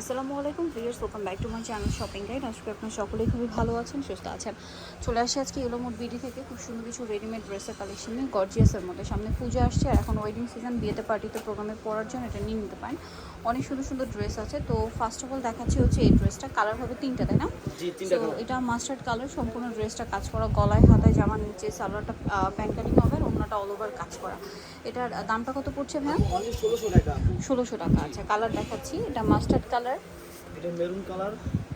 আসসালামু আলাইকুম viewers welcome back to my channel shopping guide আজকে আপনারা সকলেই খুবই ভালো আছেন সুস্থ আছেন। চলে আসছে আজকে এলোমোট বিডি থেকে। খুব সুন্দর কিছু রেডিমেড ড্রেসের কালেকশন নিয়ে গর্জিয়াসের মধ্যে। সামনে পুজো আসছে আর এখন ওয়েডিং সিজন বিয়েতে পার্টিতে প্রোগ্রামে পরার জন্য এটা নিয়ে নিতে পারেন। অনেক সুন্দর সুন্দর ড্রেস আছে। তো ফার্স্ট অফ অল দেখাচ্ছি হচ্ছে এই ড্রেসটা কালার হবে তিনটা তাই না? জি তিনটা তো এটা মাস্টার্ড কালার সম্পূর্ণ ড্রেসটা কাজ করা। গলায় হাতায় জামার নিচে সালোয়ারটা প্যান্ট কাটিং হবে আর অন্যটা অল ওভার কাজ করা। এটার দামটা কত পড়ছে ভাই অনলি ষোলোশো টাকা। ষোলোশো টাকা আচ্ছা। কালার দেখাচ্ছি। এটা মাস্টার্ড কালার এটা maroon colour.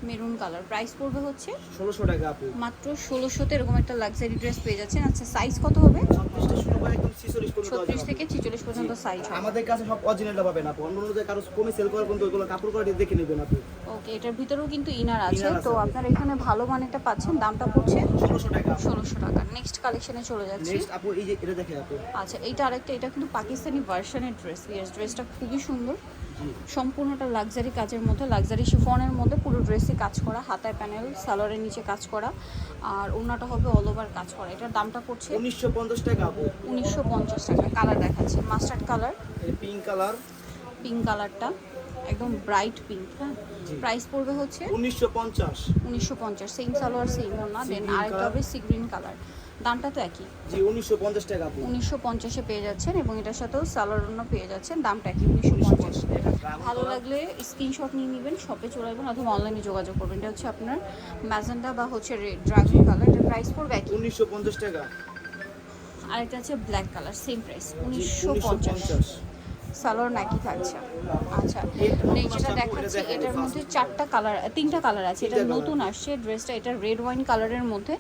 Maroon colour. Price পড়বে হচ্ছে? ষোলোশো টাকা আপু। মাত্র ষোলোশোতে এরকম একটা লাক্সারি ড্রেস পেয়ে যাচ্ছেন। আচ্ছা সাইজ কত হবে? ছত্রিশটা শুরু করে একদম ছিচল্লিশ পর্যন্ত ছত্রিশ আছে থেকে ছিচল্লিশ পর্যন্ত সাইজ আমাদের কাছে সব অরিজিনালটা পাবেন আপু। অন্য অন্য কারও কমে সেল করে কিন্তু ওইগুলো কাপড় কোয়ালিটি দেখে নেবেন আপু ওকে এটার ভিতরেও কিন্তু ইনার আছে। তো আপনার এখানে ভালো মানেরটা পাচ্ছেন। দামটা পড়ছে ষোলোশো টাকা। ষোলোশো টাকা। নেক্সট কালেকশনে চলে যাচ্ছি। নেক্সট আপু এই যে এটা দেখেন আপু। আচ্ছা এইটা আরেকটা এটা কিন্তু পাকিস্তানি ভার্সনের ড্রেস ড্রেসটা খুবই সুন্দর। সম্পূর্ণটা লাক্সারি কাজের মধ্যে লাক্সারি শিফনের মধ্যে পুরো ড্রেসে কাজ করা হাতায় প্যানেল সালোয়ারের নিচে কাজ করা আর ওনাটা হবে অল ওভার কাজ করা। এটার দামটা পড়ছে উনিশশো পঞ্চাশ টাকা উনিশশো পঞ্চাশ টাকা। কালার দেখাচ্ছে mustard colour pink colour pink কালারটা একদম ব্রাইট পিঙ্ক হ্যাঁ? প্রাইস পড়বে হচ্ছে উনিশশো পঞ্চাশ। উনিশশো পঞ্চাশ সেম সালোয়ার সেম না দেন আরেকটা হবে সি গ্রিন কালার দামটা তো একই। জি উনিশশো পঞ্চাশ টাকা উনিশশো পঞ্চাশে পেয়ে যাচ্ছেন এবং এটার সাথেও সালোয়ার অন্য পেয়ে যাচ্ছেন দামটা একই উনিশশো পঞ্চাশ। ভালো লাগলে স্ক্রিনশট নিয়ে নেবেন শপে চলে আসবেন অথবা অনলাইনে যোগাযোগ করবেন। এটা হচ্ছে আপনার ম্যাজেন্ডা বা হচ্ছে রেড ড্রাগন কালার এটা প্রাইস পড়বে একই। উনিশশো পঞ্চাশ টাকা। আর এটা হচ্ছে ব্ল্যাক কালার সেম প্রাইস উনিশশো পঞ্চাশ। সালোয়ার নাকি থাকছে। আচ্ছা যেটা দেখাচ্ছি এটার মধ্যে চারটা কালার তিনটা কালার আছে। এটা নতুন আসছে ড্রেসটা এটা রেড ওয়াইন কালারের মধ্যে।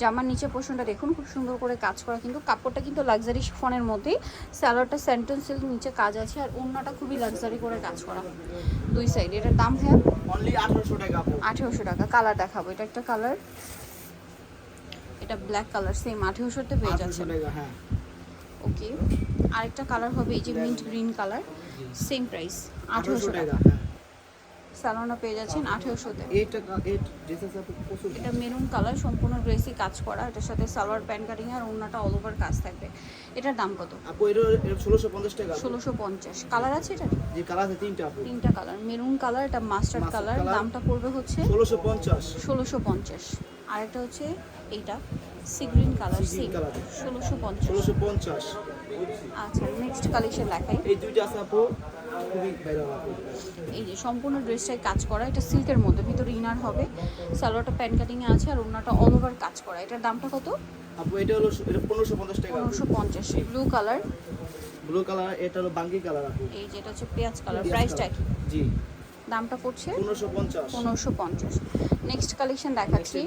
জামার নিচে পোর্শনটা দেখুন খুব সুন্দর করে কাজ করা কিন্তু। কাপড়টা কিন্তু লাক্সারি শিফনের মধ্যেই। স্যালোয়ারটা সেন্টেন্স সিল্ক নিচে কাজ আছে আর ওড়নাটা খুবই লাক্সারি করে কাজ করা। দুই সাইড এটার দাম হ্যাঁ? আঠারোশো টাকা কালার দেখাবো। এটা একটা কালার এটা ব্ল্যাক কালার সেম আঠেরোশোতে পেয়ে যাচ্ছে হ্যাঁ। ওকে আরেকটা কালার হবে এই যে mint green colour same price আঠেরোশো টাকা। স্যালোনা পেয়ে যাচ্ছেন আঠেরোশোতে। এটা মেরুন কালার সম্পূর্ণ ড্রেসই কাজ করা। এটার সাথে সালোয়ার প্যান্ট কাটিং আর ওড়নাটা অল ওভার কাজ থাকবে। এটার দাম কত? ষোলোশো পঞ্চাশ টাকা ষোলোশো পঞ্চাশ। কালার আছে এটা যে কালার আছে তিনটা তিনটা কালার মেরুন কালার এটা মাস্টার্ড কালার দামটা পড়বে হচ্ছে ষোলোশো পঞ্চাশ। ষোলোশো পঞ্চাশ। আর একটা হচ্ছে এইটা সি গ্রিন কালার সেম ষোলোশো পঞ্চাশ। ষোলোশো পঞ্চাশ। আচ্ছা নেক্সট কালেকশন দেখাই। এই দুইটা আছে আপু এই যে সম্পূর্ণ ড্রেসটাই কাজ করা এটা সিল্কের মধ্যে ভিতরে ইনার হবে সালোয়ারটা প্যান্ট কাটিংয়ে আছে আর ওড়নাটা অল ওভার কাজ করা। এটার দামটা কত? আপু এটা হলো এটা পনেরোশো পঞ্চাশ টাকা। পনেরোশো পঞ্চাশ ব্লু কালার ব্লু কালার এটা হলো বাঙ্গি কালার আপু। এই যেটা হচ্ছে পেঁয়াজ কালার প্রাইসটা। কি জি। দামটা পড়ছে? পনেরোশো পঞ্চাশ। নেক্সট কালেকশন দেখাচ্ছি।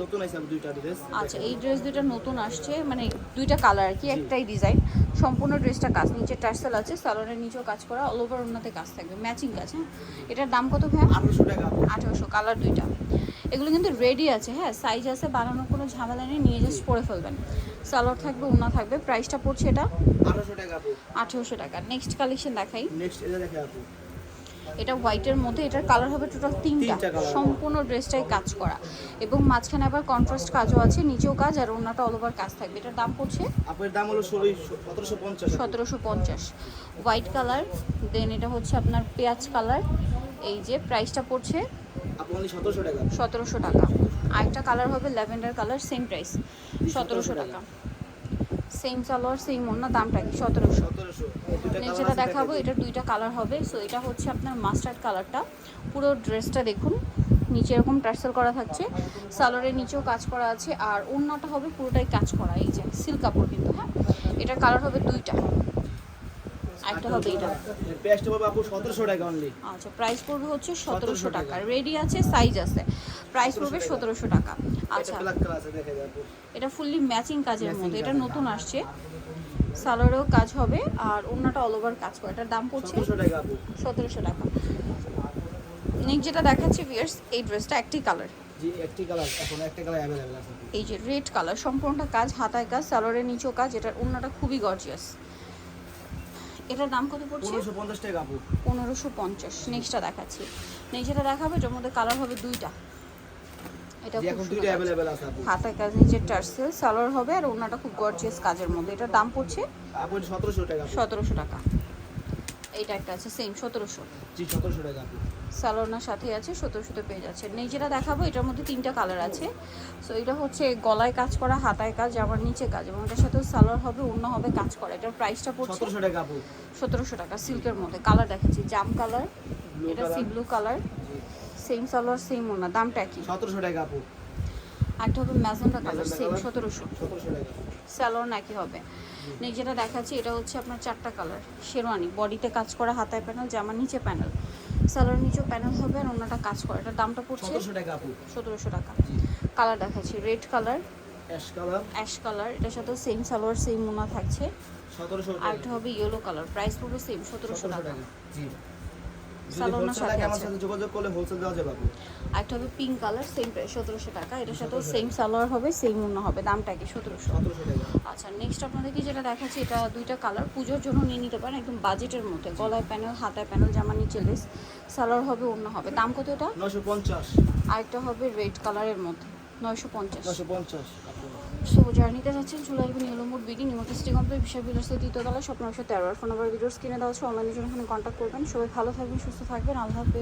আচ্ছা এই ড্রেস দুইটা নতুন আসছে মানে দুইটা কালার আর কি একটাই ডিজাইন সম্পূর্ণ ড্রেসটা কাজ নিচে টার্সেল আছে সালোয়ারের নিচেও কাজ করা অল ওভার ওনাতে কাজ থাকবে। ম্যাচিং কাজ হ্যাঁ? এটার দাম কত ভাই আঠারোশো টাকা। আঠারোশো কালার দুইটা। এগুলো কিন্তু রেডি আছে হ্যাঁ? সাইজ আছে বানানোর কোনো ঝামেলা নেই নিয়ে জাস্ট পরে ফেলবেন। সালোয়ার থাকবে ওনা থাকবে প্রাইসটা পড়ছে এটা? আঠারোশো টাকা আঠেরোশো টাকা। নেক্সট কালেকশন দেখাই। নেক্সট এটা দেখে এটা হোয়াইটের মধ্যে এটার কালার হবে টোটাল তিনটা। সম্পূর্ণ ড্রেসটাই কাজ করা। এবং মাঝখানে আবার কন্ট্রাস্ট কাজও আছে নিচেও কাজ আর ওনাটা অল ওভার কাজ থাকবে। এটার দাম পড়ছে আপুর দাম হলো সতেরোশো পঞ্চাশ সতেরোশো পঞ্চাশ। হোয়াইট কালার দেন এটা হচ্ছে আপনার পেঁয়াজ কালার এই যে প্রাইসটা পড়ছে সতেরোশো টাকা। আরেকটা কালার হবে ল্যাভেন্ডার কালার সেম প্রাইস সতেরোশো টাকা। সেম সালোয়ার সেম অন্য দামটা কি? সতেরোশো। যেটা দেখাবো এটা এটার দুইটা কালার হবে। সো এটা হচ্ছে আপনার মাস্টার্ড কালারটা পুরো ড্রেসটা দেখুন নিচে এরকম টার্সেল করা থাকছে। সালোয়ারের নিচেও কাজ করা আছে। আর অন্যটা হবে পুরোটাই কাজ করা। এই যে সিল্ক কাপড় কিন্তু হ্যাঁ? এটার কালার হবে দুইটা। একটা হবে এটা। পেঁয়াজটা পাবো আপু সতেরোশো টাকা অনলি আচ্ছা প্রাইস পড়বে হচ্ছে সতেরোশো 1700 টাকা। রেডি আছে সাইজ আছে। প্রাইস পড়বে 1700 সতেরোশো টাকা। আচ্ছা। ব্ল্যাক কালার আছে দেখে যাব এটা ফুললি ম্যাচিং কাজের মধ্যে। এটা নতুন আসছে। সালোয়ারেও কাজ হবে আর ওড়নাটা অল ওভার কাজ করে। এটার দাম পড়ছে সতেরোশো টাকা আপু। সতেরোশো টাকা। নেক্সট যেটা দেখাচ্ছি ভিয়ার্স এই ড্রেসটা একটি কালার জি একটি কালার এখন একটা কালার অ্যাভেলেবেল আছে এই যে রেড কালার সম্পূর্ণটা কাজ হাতায় কাজ সালোয়ারের নিচেও কাজ এটার ওড়নাটা খুবই গর্জিয়াস এটার দাম কত পড়ছে? পনেরোশো পঞ্চাশ টাকা আপু পনেরোশো পঞ্চাশ। নেক্সটটা দেখাচ্ছি। নেক্সট যেটা দেখাবে এটার মধ্যে কালার হবে দুইটা। এটা এখন দুইটা কাজ। আছে আপু। হাতায় কাজ নিচে টার্সেল সালোয়ার হবে আর ওড়নাটা খুব গর্জিয়াস কাজের মধ্যে। এটার দাম পড়ছে? আপু টাকা এইটা একটা আছে সেম সতেরোশো। জি সতেরোশো টাকা আপু স্যালোনার সাথে আছে সতেরোশোতে পেয়ে যাচ্ছে। নেই যেটা দেখাবো এটার মধ্যে তিনটা কালার আছে। সো এটা হচ্ছে গলায় কাজ করা হাতায় কাজ আমার নিচে কাজ এবং এটার সাথেও সালোয়ার হবে অন্য হবে কাজ করা। এটার প্রাইসটা পড়ছে সতেরোশো টাকা সিল্কের মধ্যে। কালার দেখাচ্ছি জাম কালার এটা sea blue colour same salwar same ওনা দামটা কি সতেরোশো টাকা আপু। আরেকটা হবে ম্যাজেন্টা কালার সেম সতেরোশো। স্যালোর নাকি হবে। নেই যেটা দেখাচ্ছি এটা হচ্ছে আপনার চারটা কালার শেরওয়ানি বডিতে কাজ করা হাতায় প্যানেল জামার নিচে প্যানেল স্যালোর নিচেও প্যানেল হবে আর অন্যটা কাজ করে। এটার দামটা পড়ছে সতেরোশো টাকা কালার দেখাচ্ছি রেড কালার অ্যাশ কালার এটার সাথে সেম সালোয়ার সেম মোনা থাকছে। আর একটা হবে ইয়েলো কালার প্রাইস পড়বে সেম সতেরোশো টাকা। Wholesale সাথে আছে। যোগাযোগ করলে হোলসেল দেওয়া যাবে আপু। আর একটা হবে পিঙ্ক কালার সেম সতেরোশো টাকা। এটার সাথেও সেম সালোয়ার হবে সেম মোনা হবে দামটা কি সতেরোশো। সতেরোশো আচ্ছা নেক্সট আপনাদেরকে যেটা দেখাচ্ছি এটা দুইটা কালার পুজোর জন্য নিয়ে নিতে পারেন একদম বাজেটের মধ্যে গলায় প্যানেল হাতায় প্যানেল জামা নিচে লেস সালোয়ার হবে অন্য হবে। দাম কত এটা? নশো পঞ্চাশ। আরেকটা হবে রেড কালারের মধ্যে নয়শো পঞ্চাশ। নশো পঞ্চাশ। সো যারা নিতে যাচ্ছেন চলে আসবেন Nilmur BD Nimti city complex বিশাল বিলাসের দ্বিতীয় তলা স্বপ্ন একশো তেরো আর ফোন নাম্বার ভিডিওস কিনে দেওয়া আছে। অনলাইনের জন্য এখানে কন্ট্যাক্ট করবেন। সবাই ভালো থাকবেন, সুস্থ থাকবেন। আল্লাহ হাফেজ।